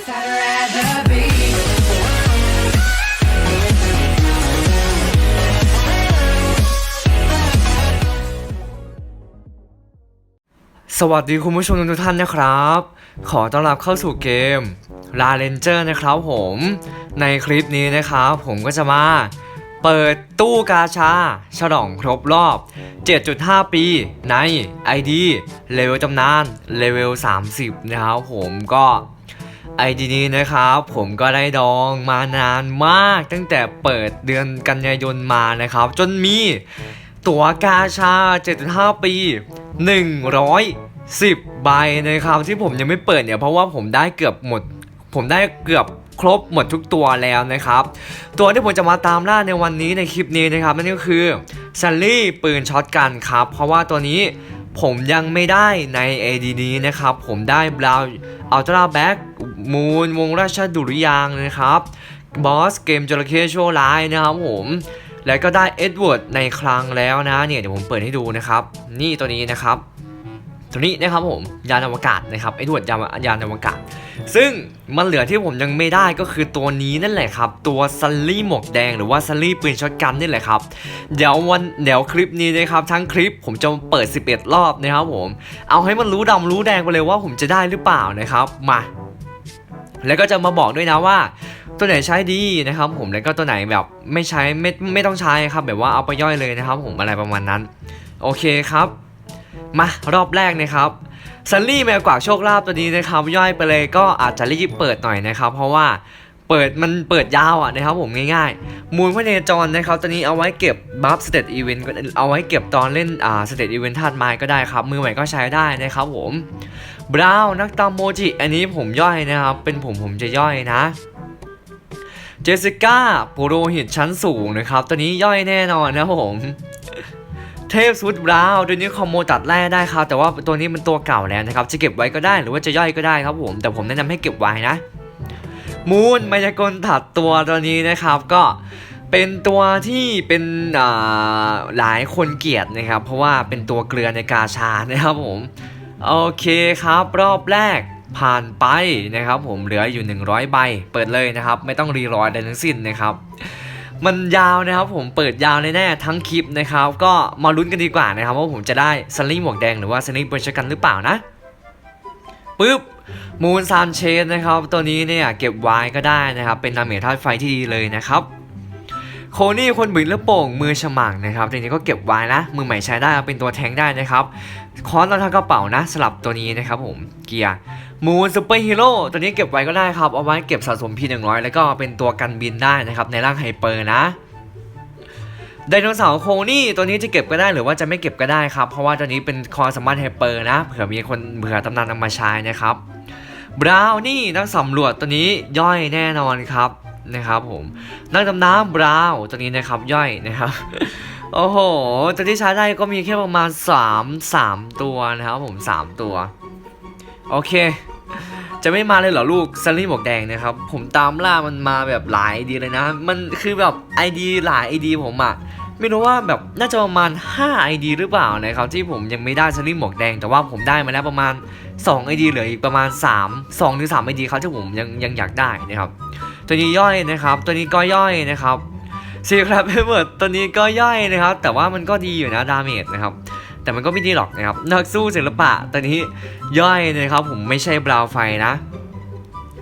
สวัสดีคุณผู้ชมทุกท่านนะครับ ขอต้อนรับเข้าสู่เกม La Ranger นะครับผม ในคลิปนี้นะครับผมก็จะมาเปิดตู้กาชา ฉลองครบรอบ 7.5 ปีใน ID เลเวลตำนานเลเวล 30 นะครับผมก็ ID นี้นะครับผมก็ได้ดองมานานมาก ตั้งแต่เปิดเดือนกันยายนมานะครับ จนมีตั๋วกาชา 7.5 ปี 110 ใบนะครับ ที่ผมยังไม่เปิดเนี่ยเพราะว่าผมได้เกือบหมด ผมได้เกือบครบหมดทุกตัวแล้วนะครับ ตัวที่ผมจะมาตามล่าในวันนี้ในคลิปนี้นะครับ นั่นก็คือซันลี่ปืนช็อตกันครับ เพราะว่าตัวนี้ผมยังไม่ได้ใน AD นี้นะครับ ผมได้บราวอัลตร้าแบ็ก มูนวงราชดุริยางนะครับบอสเกมจระเข้โชว์ไลน์นะครับผมแล้วก็ได้เอ็ดเวิร์ดในครั้งแล้วนะเนี่ยเดี๋ยวผมเปิดให้ดูนะครับ นี่ตัวนี้นะครับ ตัวนี้นะครับผมยานอวกาศนะครับเอ็ดเวิร์ดยานยานอวกาศ ซึ่งมันเหลือที่ผมยังไม่ได้ก็คือตัวนี้นั่นแหละครับ ตัวซัลลี่หมวกแดงหรือว่าซัลลี่ปืนช็อตกันนี่แหละครับ เดี๋ยววันเดี๋ยวคลิปนี้นะครับทั้งคลิปผมจะเปิด 11 รอบนะครับผม เอาให้มันรู้ดำรู้แดงไปเลยว่าผมจะได้หรือเปล่านะครับมา แล้วก็จะมาบอกด้วยนะว่า ตัวไหนใช้ดีนะครับ ผมแล้วก็ตัวไหนแบบไม่ใช้ไม่ไม่ต้องใช้ครับ แบบว่าเอาไปย่อยเลยนะครับ ผมอะไรประมาณนั้น โอเคครับ มารอบแรกนะครับซันลี่แมวกวากโชคลาภตัวนี้นะครับ ย่อยไปเลยก็อาจจะรีบเปิดหน่อยนะครับ เพราะว่า เปิดมันเปิดยาวอะนะครับผมง่ายๆ มูลพระเนจรนะครับตัวนี้เอาไว้เก็บบัฟสเตตอีเวนต์เอาไว้เก็บตอนเล่นอ่าสเตตอีเวนต์ธาตุไม้ก็ได้ครับ มือใหม่ก็ใช้ได้นะครับผมบราวนักตามโมจิอันนี้ผมย่อยนะครับ เป็นผมผมจะย่อยนะเจสิก้าปุโรหิตชั้นสูงนะครับ ตัวนี้ย่อยแน่นอนนะผมเทพสุดบราวตัวนี้คอมโบตัดแร่ได้ครับ แต่ว่าตัวนี้มันตัวเก่าแล้วนะครับ จะเก็บไว้ก็ได้หรือว่าจะย่อยก็ได้ครับผม แต่ผมแนะนำให้เก็บไว้นะ มูนมายากลถัดตัวตัวนี้นะครับก็เป็นตัวที่เป็นอ่าหลายคนเกลียดนะครับ เพราะว่าเป็นตัวเกลือในกาชานะครับผม โอเคครับรอบแรกผ่านไปนะครับ ผมเหลืออยู่ 100 ใบ เปิดเลยนะครับ ไม่ต้องรีรอยใดทั้งสิ้นนะครับ มันยาวนะครับผมเปิดยาวแน่ๆทั้งคลิปนะครับ ก็มาลุ้นกันดีกว่านะครับว่าผมจะได้ซันนี่หมวกแดงหรือว่าซันนี่เบอร์ชกันหรือเปล่านะปึ๊บ มูนซานเชนนะครับ ตัวนี้เนี่ยเก็บไว้ก็ได้นะครับ เป็นดาเมจธาตุไฟที่ดีเลยนะครับโคนี่คนบิดลูกโป่งมือฉมังนะครับตัวนี้ก็เก็บไว้นะ มือใหม่ใช้ได้เอาเป็นตัวแทงได้นะครับ คอนเราทางกระเป๋านะสลับตัวนี้นะครับผมเกียร์มูนซูเปอร์ฮีโร่ตัวนี้เก็บไว้ก็ได้ครับ เอาไว้เก็บสะสมพีหนึ่งร้อยแล้วก็เป็นตัวกันบินได้นะครับ ในร่างไฮเปอร์นะ ไดโนเสาร์โคนี่ตัวนี้จะเก็บก็ได้หรือว่าจะไม่เก็บก็ได้ครับ เพราะว่าตัวนี้เป็นคอสมารถไฮเปอร์นะเผื่อมีคนเบื่อตำนานนำมาใช้นะครับบราวนี่นักสำรวจตัวนี้ย่อยแน่นอนครับนะครับผมนักดำน้ำบราวตัวนี้นะครับย่อยนะครับโอ้โหตัวที่ใช้ได้ก็มีแค่ประมาณ 3 3 ตัวนะครับผม 3 ตัว โอเค จะไม่มาเลยเหรอลูกซันนี่หมวกแดงนะครับ ผมตามล่ามันมาแบบหลายดีเลยนะ มันคือแบบ ID หลาย ID ผมอะ ไม่รู้ว่าแบบน่าจะประมาณ 5 ID หรือเปล่านะครับที่ผมยังไม่ได้ซันนี่หมวกแดง แต่ว่าผมได้มาแล้วประมาณ 2 ID เหลืออีกประมาณ 3 2หรือ3 ID ครับที่ผมยังยังอยากได้นะครับ ตัวนี้ย่อยนะครับ ตัวนี้ก็ย่อยนะครับซีครับเบิร์ดตัวนี้ก็ย่อยนะครับ แต่ว่ามันก็ดีอยู่นะดาเมจนะครับแต่มันก็ไม่ดีหรอกนะครับนักสู้ศิลปะตัวนี้ย่อยนะครับ ผมไม่ใช่บราวไฟนะ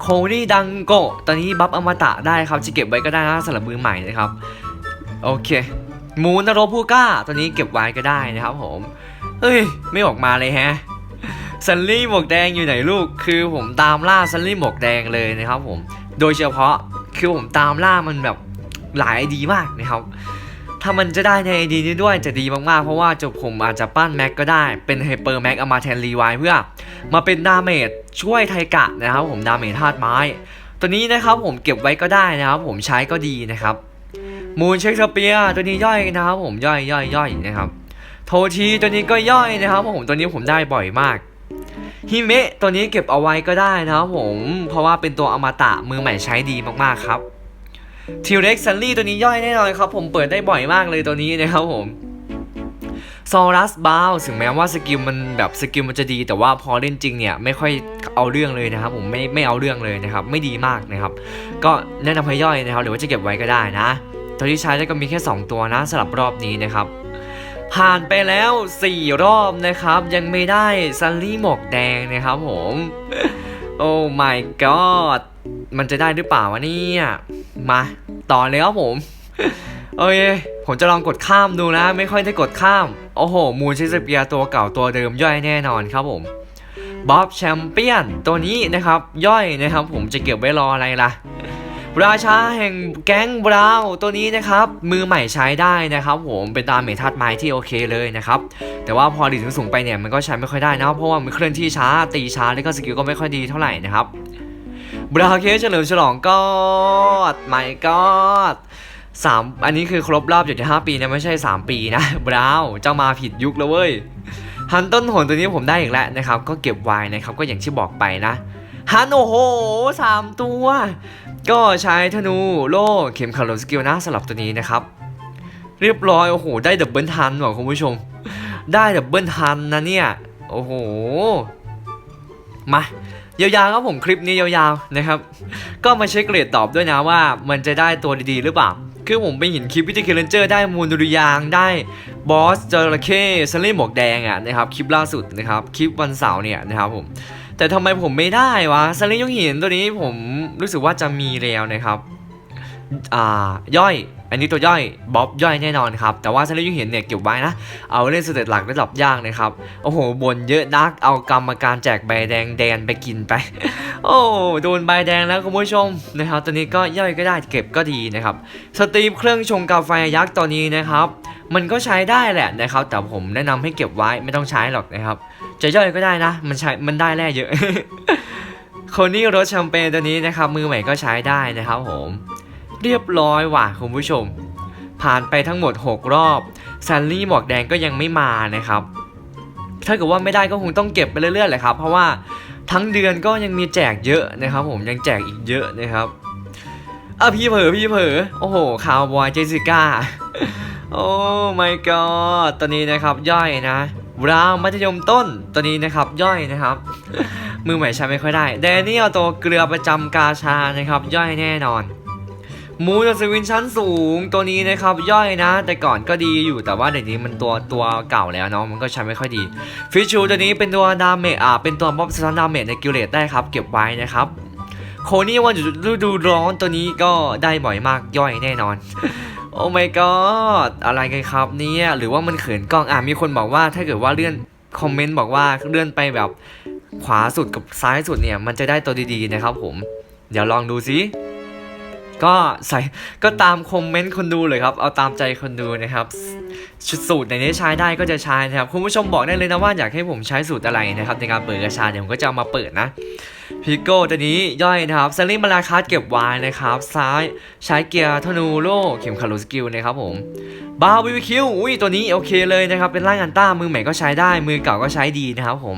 โคนี่ดังโกตอนนี้บัฟอมตะได้ครับจะเก็บไว้ก็ได้นะสำหรับมือใหม่นะครับ โอเค มูนโรพูก้าตัวนี้เก็บไว้ก็ได้นะครับผมเฮ้ย ไม่ออกมาเลยแฮะซันลี่หมวกแดงอยู่ไหนลูก คือผมตามล่าซันลี่หมวกแดงเลยนะครับผม โดยเฉพาะคือผมตามล่ามันแบบหลายไอดีมากนะครับ ถ้ามันจะได้ในไอดีนี้ด้วยจะดีมากๆ เพราะว่าจบผมอาจจะปั้นแม็กก็ได้ เป็นไฮเปอร์แม็กเอามาแทนรีไวเพื่อ มาเป็นดาเมจช่วยไทกะนะครับผมดาเมจธาตุไม้ ตัวนี้นะครับผมเก็บไว้ก็ได้นะครับผมใช้ก็ดีนะครับ มูนเชคสเปียตัวนี้ย่อยนะครับ ผมย่อยย่อยย่อยนะครับ โทชีตัวนี้ก็ย่อยนะครับผมตัวนี้ผมได้บ่อยมากฮิเมะตัวนี้เก็บเอาไว้ก็ได้นะครับผมเพราะว่าเป็นตัวอมตะมือใหม่ใช้ดีมากๆครับทิวเร็กซันลี่ตัวนี้ย่อยแน่นอนครับ ผมเปิดได้บ่อยมากเลยตัวนี้นะครับผมซอรัสบาวถึงแม้ว่าสกิลมันแบบสกิลมันจะดี แต่ว่าพอเล่นจริงเนี่ยไม่ค่อยเอาเรื่องเลยนะครับ ผมไม่ไม่เอาเรื่องเลยนะครับ ไม่ดีมากนะครับ ก็แนะนำให้ย่อยนะครับหรือว่าจะเก็บไว้ก็ได้นะ ตัวที่ใช้ได้ก็มีแค่ 2 ตัวนะสำหรับรอบนี้นะครับ ผ่านไปแล้ว 4 รอบนะครับ ยังไม่ได้ซันลี่หมวกแดงนะครับผมโอ้ my god มันจะได้หรือเปล่าวะเนี่ย มาต่อเลยครับผม โอเค ผมจะลองกดข้ามดูนะ ไม่ค่อยได้กดข้าม โอ้โห มูนเชสเปียตัวเก่าตัวเดิมย่อยแน่นอนครับผมบ๊อบแชมเปี้ยนตัวนี้นะครับ ย่อยนะครับผมจะเก็บไว้รออะไรล่ะ ราชาแห่งแก๊งบราวตัวนี้นะครับ มือใหม่ใช้ได้นะครับ ผมเป็นตามเมทัดไม้ที่โอเคเลยนะครับ แต่ว่าพอดีถึงสูงไปเนี่ยมันก็ใช้ไม่ค่อยได้นะเพราะว่ามันเคลื่อนที่ช้าตีช้าแล้วก็สกิลก็ไม่ค่อยดีเท่าไหร่นะครับบราวเคสเฉลิมฉลองก็ไม่ก็สามอันนี้คือครบรอบอยู่ที่ห้าปีนะไม่ใช่ 3 ปีนะบราวเจ้ามาผิดยุคแล้วเว้ยฮันต้นหนตัวนี้ผมได้อีกแล้วนะครับ ก็เก็บไว้นะครับก็อย่างที่บอกไปนะ ฮันโอ้โหสามตัว ก็ใช้ธนูโล่เข็มขัดลสกิลนะสำหรับตัวนี้นะครับ เรียบร้อยโอ้โหได้ดับเบิลทันว่ะคุณผู้ชม ได้ดับเบิลทันนะเนี่ย โอ้โห มายาวๆครับผมคลิปนี้ยาวๆนะครับ ก็มาเช็คเกรดตอบด้วยนะว่ามันจะได้ตัวดีๆหรือเปล่า คือผมไปเห็นคลิปวิธีเคเลนเจอร์ได้มูลดุริยางได้บอสจระเข้ซันลี่หมวกแดงอะนะครับคลิปล่าสุดนะครับคลิปวันเสาร์เนี่ยนะครับผม แต่ทำไมผมไม่ได้วะซันลี่ยงหินตัวนี้ผมรู้สึกว่าจะมีแล้วนะครับอ่าย่อย อันนี้ตัวย่อยบ๊อบย่อยแน่นอนครับ แต่ว่าซันลี่ยงหินเนี่ยเก็บไว้นะ เอาเล่นสเตตหลักระดับยากนะครับโอ้โหบนเยอะนักเอากรรมการแจกใบแดงแดนไปกินไป โอ้โดนใบแดงแล้วคุณผู้ชมนะครับตัวนี้ก็ย่อยก็ได้เก็บก็ดีนะครับสตรีมเครื่องชงกาแฟยักษ์ตัวนี้นะครับ มันก็ใช้ได้แหละนะครับ แต่ผมแนะนำให้เก็บไว้ไม่ต้องใช้หรอกนะครับ จะย่อยก็ได้นะ มันใช้มันได้แร่เยอะคนนี้รสแชมเปญตัวนี้นะครับ มือใหม่ก็ใช้ได้นะครับผม เรียบร้อยว่ะคุณผู้ชม ผ่านไปทั้งหมด 6 รอบซันลี่หมวกแดงก็ยังไม่มานะครับ ถ้าเกิดว่าไม่ได้ก็คงต้องเก็บไปเรื่อยๆเลยครับ เพราะว่าทั้งเดือนก็ยังมีแจกเยอะนะครับ ผมยังแจกอีกเยอะนะครับอะพี่เผลอพี่เผลอโอ้โหคาวบอยเจสิก้าโอ้ my god ตัวนี้นะครับย่อยนะ ราวมัธยมต้นตัวนี้นะครับย่อยนะครับ มือใหม่ใช้ไม่ค่อยได้แดเนียลตัวเกลือประจำกาชานะครับย่อยแน่นอนมูนสวินชั้นสูงตัวนี้นะครับย่อยนะ แต่ก่อนก็ดีอยู่แต่ว่าเดี๋ยวนี้มันตัวตัวเก่าแล้วเนาะมันก็ใช้ไม่ค่อยดีฟิชชูตัวนี้เป็นตัวดาเมจอ่าเป็นตัวม็อบสตันดาเมจในกิลเลตได้ครับ เก็บไว้นะครับโคนี่วันฤดูร้อนตัวนี้ก็ได้บ่อยมากย่อยแน่นอน โอ้ my god อะไรกันครับเนี่ยหรือว่ามันเขินกล้องอะมีคนบอกว่าถ้าเกิดว่าเลื่อนคอมเมนต์บอกว่าเลื่อนไปแบบขวาสุดกับซ้ายสุดเนี่ย มันจะได้ตัวดีๆนะครับผม เดี๋ยวลองดูซิก็ใส่ก็ตามคอมเมนต์คนดูเลยครับ เอาตามใจคนดูนะครับชุดสูตรในนี้ใช้ได้ก็จะใช้นะครับ คุณผู้ชมบอกได้เลยนะว่าอยากให้ผมใช้สูตรอะไรนะครับ ในการเปิดกระชาเดี๋ยวผมก็จะเอามาเปิดนะ พิโก้ตัวนี้ย่อยนะครับซันลี่มาลาคัสเก็บไว้นะครับ ซ้ายใช้เกียร์ธนูโล่เข็มขัดลูสกิลนะครับผมบาร์บีคิวอุ้ยตัวนี้โอเคเลยนะครับเป็นร่างอันต้ามือใหม่ก็ใช้ได้มือเก่าก็ใช้ดีนะครับผม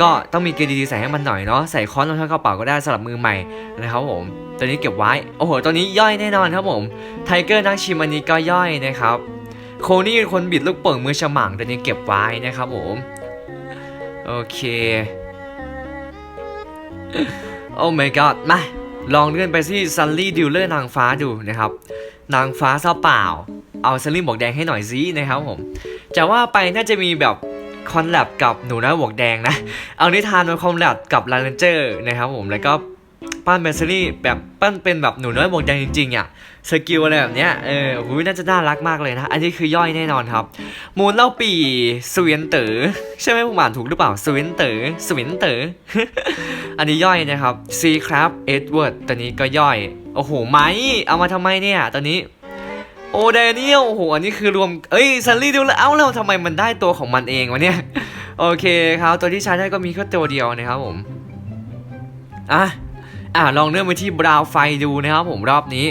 ก็ต้องมีเกียร์ดีๆใส่ให้มันหน่อยเนาะใส่ค้อนลงท้ากระเป๋าก็ได้สำหรับมือใหม่นะครับผมตัวนี้เก็บไว้โอ้โหตัวนี้ย่อยแน่นอนครับผมไทเกอร์นักชิมอันนี้ก็ย่อยนะครับโคนี่เป็นคนบิดลูกโป่งมือฉมังตัวนี้เก็บไว้นะครับผมโอเค โอ้ my god มาลองเลื่อนไปที่ซันลี่ดิวเลอร์นางฟ้าดูนะครับ นางฟ้าซาเปล่า เอาซันลี่หมวกแดงให้หน่อยสินะครับผมจะว่าไปน่าจะมีแบบคอนแลบกับหนูน้อยหมวกแดงนะ เอานิทานมาคอมแลบกับลาเรนเจอร์นะครับผมแล้วก็ ปั้นเบสซี่แบบปั้นเป็นแบบหนูน้อยหมวกแดงจริงๆอะสกิลอะไรแบบเนี้ยเออหูน่าจะน่ารักมากเลยนะ อันนี้คือย่อยแน่นอนครับ มูลเล่าปีสวีนเต๋อใช่ไหมผมอ่านถูกหรือเปล่าสวีนเต๋อสวีนเต๋ออันนี้ย่อยนะครับซีครับเอ็ดเวิร์ดตัวนี้ก็ย่อย โอ้โหไม้เอามาทำไมเนี่ยตัวนี้โอเดนิเอลโอ้โหอันนี้คือรวมเอ้ยซันลี่ดูแล้วเอ้าแล้วทำไมมันได้ตัวของมันเองวะเนี่ยโอเคครับตัวที่ใช้ได้ก็มีแค่ตัวเดียวนะครับผมอะ อะลองเลื่อนไปที่บราวไฟดูนะครับผมรอบนี้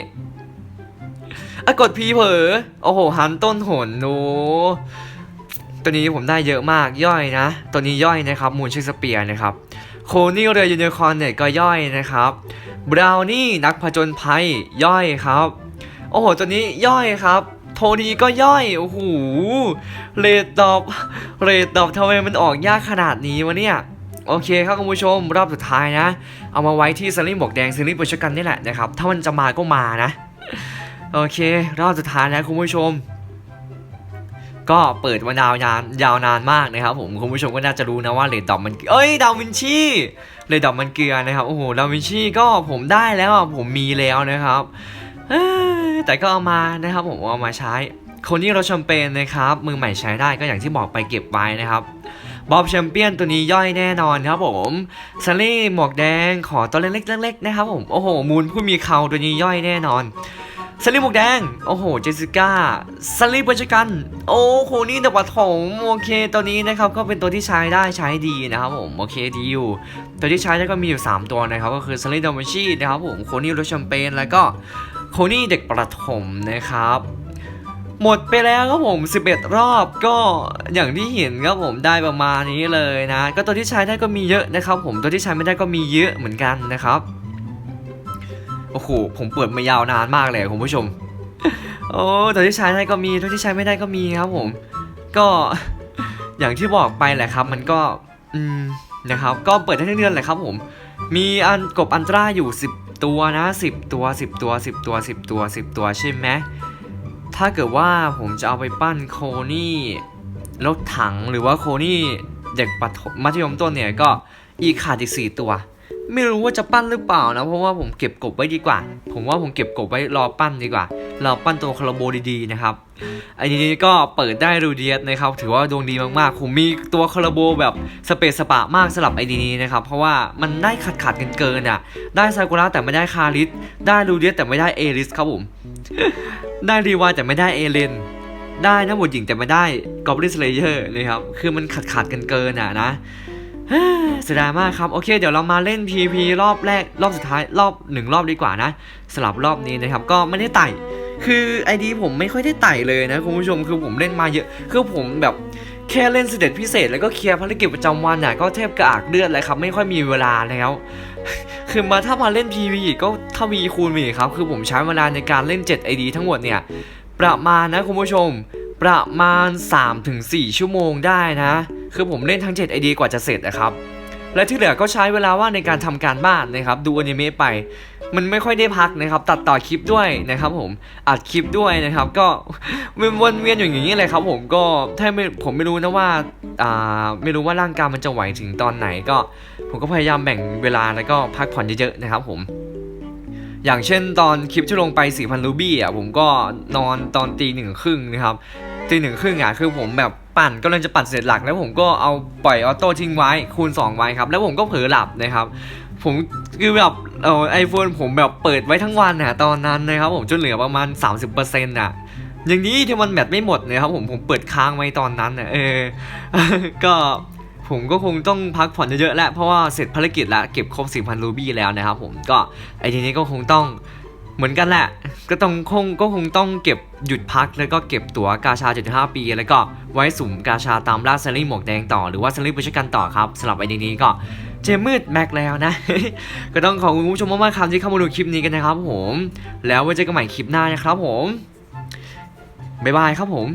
อะกดพีเผลอโอ้โหหันต้นหนโนตัวนี้ผมได้เยอะมากย่อยนะ ตัวนี้ย่อยนะครับ มูนเชคสเปียร์นะครับโคนี่เรือยูนิคอร์นเนี่ยก็ย่อยนะครับบราวนี่นักผจญภัยย่อยครับ โอ้โห ตัวนี้ย่อยครับ โทนีก็ย่อย โอ้โห เรดดอบเรดดอบทำไมมันออกยากขนาดนี้วะเนี่ย โอเคครับคุณผู้ชมรอบสุดท้ายนะ เอามาไว้ที่ซันนี่หมวกแดงซันนี่ปรชกันนี่แหละนะครับถ้ามันจะมาก็มานะ โอเค รอบสุดท้ายนะคุณผู้ชม ก็เปิดมานาวนานยาวนานมากนะครับผมคุณผู้ชมก็น่าจะรู้นะว่าเรดดอมมันเอ้ยดาวินชีเรดดอมมันเกลือนะครับโอ้โหดาวินชีก็ผมได้แล้วผมมีแล้วนะครับแต่ก็เอามานะครับผมเอามาใช้คนที่เราชมเปญนะครับมือใหม่ใช้ได้ก็อย่างที่บอกไปเก็บไว้นะครับ บ๊อบแชมเปี้ยนตัวนี้ย่อยแน่นอนครับผมซันนี่หมวกแดงขอตัวเล็กๆเล็กๆนะครับผม โอ้โห มูลผู้มีเขาตัวนี้ย่อยแน่นอนสลีหมวกแดง โอ้โห เจสสิก้าสลีบัชกัน โอ้โห นี่เดอะปัทงโอเค ตัวนี้นะครับ ก็เป็นตัวที่ใช้ได้ใช้ดีนะครับผม โอเคดีอยู่ ตัวที่ใช้ได้ก็มีอยู่ 3 ตัวนะครับ ก็คือสลีดอมชีนะครับผม โคนี่รถแชมเปญ แล้วก็โคนี่เด็กประถมนะครับ หมดไปแล้วครับผม 11 รอบก็อย่างที่เห็นครับผมได้ประมาณนี้เลยนะ ก็ตัวที่ใช้ได้ก็มีเยอะนะครับ ผมตัวที่ใช้ไม่ได้ก็มีเยอะเหมือนกันนะครับโอ้โหผมเปิดมายาวนานมากเลยคุณผู้ชมโอ้ตัวที่ใช้ได้ก็มีตัวที่ใช้ไม่ได้ก็มีครับผม ก็อย่างที่บอกไปแหละครับ มันก็อืมนะครับ ก็เปิดได้ทั้งเดือนแหละครับ ผม มีอันกบอันตราอยู่ 10 ตัวนะ 10 ตัว 10 ตัว 10 ตัว 10 ตัว 10 ตัวใช่ไหม ถ้าเกิดว่าผมจะเอาไปปั้นโคนี่รถถังหรือว่าโคนี่เด็กปัถมมัธยมต้นเนี่ยก็อีขาดอีกสี่ตัว ไม่รู้ว่าจะปั้นหรือเปล่านะเพราะว่าผมเก็บกบไว้ดีกว่า ผมว่าผมเก็บกบไว้รอปั้นดีกว่า เรอปั้นตัวคาราโบดีๆนะครับอ้นี้ก็เปิดได้รูเดียสนะครับ ถือว่าดวงดีมากๆ ผมมีตัวคาราโบแบบสเปซสปะมากสำหรับไอดีนี้นะครับ เพราะว่ามันได้ขัดขัดกันเกินอะ ได้ซากุระแต่ไม่ได้คาริส ได้รูเดียสแต่ไม่ได้เอริสครับผม ได้รีวาแต่ไม่ได้เอเลน ได้นะบทหญิงแต่ไม่ได้กอบลิสเลเยอร์นะครับ คือมันขัดขัดกันเกินอะนะเฮ้ยเสียดายมากครับ โอเค เดี๋ยวเรามาเล่น PVP รอบแรก รอบสุดท้าย รอบหนึ่งรอบดีกว่านะสลับรอบนี้นะครับ ก็ไม่ได้ไต่ คือไอดีผมไม่ค่อยได้ไต่เลยนะคุณผู้ชมคือผมเล่นมาเยอะคือผมแบบแค่เล่นเสด็จพิเศษ แล้วก็เคลียร์ภารกิจประจำวันน่ะก็แทบกระอักเลือดเลยครับไม่ค่อยมีเวลาแล้วคือมาถ้ามาเล่น PV อีกก็ถ้ามีคูณมีอีกครับ คือผมใช้เวลาในการเล่น 7 ID ทั้งหมดเนี่ย ประมาณนะคุณผู้ชม ประมาณ 3-4 ชั่วโมงได้นะ คือผมเล่นทั้ง 7 ID กว่าจะเสร็จนะครับ และที่เหลือก็ใช้เวลาว่างในการทำการบ้านนะครับ ดูอนิเมะไปมันไม่ค่อยได้พักนะครับ ตัดต่อคลิปด้วยนะครับ ผมอัดคลิปด้วยนะครับ ก็วนเวียนอยู่อย่างนี้เลยครับ ผมก็ถ้าไม่ผมไม่รู้นะว่าอ่าไม่รู้ว่าร่างกายมันจะไหวถึงตอนไหนก็ ผมก็พยายามแบ่งเวลาแล้วก็พักผ่อนเยอะๆนะครับ ผมอย่างเช่นตอนคลิปที่ลงไป 4,000รูบี้อะผมก็นอนตอนตีหนึ่งครึ่งนะครับ ตีหนึ่งครึ่งอะคือผมแบบปั่นกำลังจะปั่นเสร็จหลัก แล้วผมก็เอาปล่อยออโต้ทิ้งไว้คูณ 2 ไว้ครับ แล้วผมก็เผลอหลับนะครับผมคือแบบเออไอโฟนผมแบบเปิดไว้ทั้งวันน่ะตอนนั้นนะครับผมจนเหลือประมาณ 30%น่ะอย่างนี้ที่มันแบตไม่หมดนะครับผมผมเปิดค้างไว้ตอนนั้นน่ะเออก็ผมก็คงต้องพักผ่อนเยอะๆแล้วเพราะว่าเสร็จภารกิจแล้วเก็บครบ4,000รูบี้แล้วนะครับผมก็ไอทีนี้ก็คงต้อง เหมือนกันแหละ ก็ต้องคงก็คงต้องเก็บหยุดพักแล้วก็เก็บตั๋วกาชา 75 ปี แล้วก็ไว้สุ่มกาชาตามล่าซารีหมวกแดงต่อหรือว่าซารีบุชกันต่อครับสำหรับไอเดียนี้ก็เจมืดแม็กแล้วนะ ก็ต้องขอบคุณคุณผู้ชมมากๆครับที่เข้ามาดูคลิปนี้กันนะครับผม แล้วไว้เจอกันใหม่คลิปหน้านะครับผมบ๊ายบายครับผม